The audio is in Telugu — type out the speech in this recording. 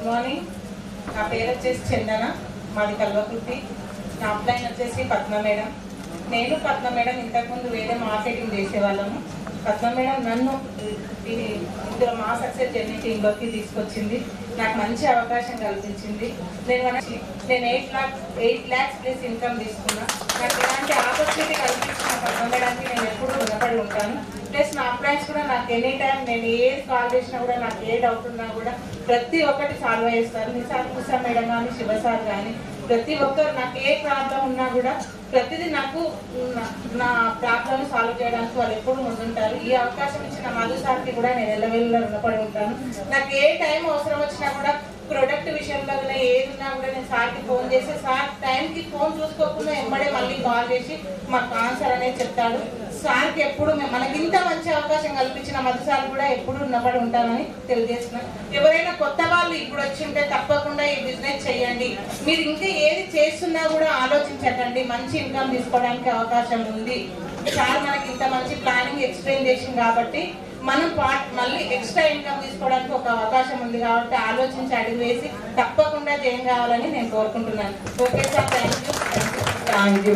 Good morning. నా పేరు వచ్చేసి చందన మాది కల్వకుర్తి. నా అప్లైన్ వచ్చేసి పద్మ మేడం. నేను పద్మ మేడం ఇంతకుముందు వేరే మార్కెటింగ్ చేసేవాళ్ళము. పద్మ మేడం నన్ను ఇది ఇందులో మా సక్సెస్ జర్నీ టీంలోకి తీసుకొచ్చింది. నాకు మంచి అవకాశం కల్పించింది. నేను నేను eight lakh eight lakhs plus income తీసుకున్నా. నాకు ఇలాంటి ఆపర్చునిటీ కల్పించిన పద్మ మేడానికి నేను ఎప్పుడూ రుణపడి ఉంటాను. ప్లస్ నా అప్లైన్స్ కూడా నాకు ఎనీ టైం నేను ఏది కాల్ చేసినా కూడా నాకు ఏ డౌట్ ఉన్నా కూడా ప్రతి ఒక్కటి సాల్వ్ చేస్తారు. నిసార్ కుసా మేడం కానీ శివ సార్ కానీ ప్రతి ఒక్కరు నాకు ఏ ప్రాబ్లం ఉన్నా కూడా ప్రతిదీ నాకు నా- ప్రాబ్లం సాల్వ్ చేయడానికి వాళ్ళు ఎప్పుడు ముందుంటారు. ఈ అవకాశం ఇచ్చిన మధు సార్కి కూడా నేను ఎల్లవెల్ల రుణపడి ఉంటాను. నాకు ఏ టైం అవసరం వచ్చినా కూడా ప్రొడక్ట్ విషయంలో కూడా ఏది ఉన్నా కూడా నేను సార్కి ఫోన్ చేసి సార్ టైంకి ఫోన్ చూసుకోకుండా ఎమ్మడే మళ్ళీ కాల్ చేసి మాకు ఆన్సర్ అనేది చెప్తాడు. సార్కి ఎప్పుడు మేము- మనకి ఇంత మంచి అవకాశం కల్పించిన మధు కూడా ఎప్పుడు ఉన్నపడి ఉంటానని తెలియజేస్తున్నాను ఎవరైనా కొత్త వాళ్ళు ఇప్పుడు వచ్చి ఉంటే తప్పకుండా ఈ బిజినెస్ చేయండి. మీరు ఇంకా ఏది చేస్తున్నా కూడా ఆలోచించకండి. మంచి ఇన్కమ్ తీసుకోవడానికి అవకాశం ఉంది. సార్ మనకి ఇంత మంచి ప్లానింగ్ ఎక్స్ప్లెయిన్ చేసింది కాబట్టి మనం పార్ట్ మళ్ళీ ఎక్స్ట్రా ఇన్కమ్ తీసుకోవడానికి ఒక అవకాశం ఉంది కాబట్టి ఆలోచించి అడుగు వేసి తప్పకుండా జాయిన్ కావాలని నేను కోరుకుంటున్నాను. Okay sir thank you thank you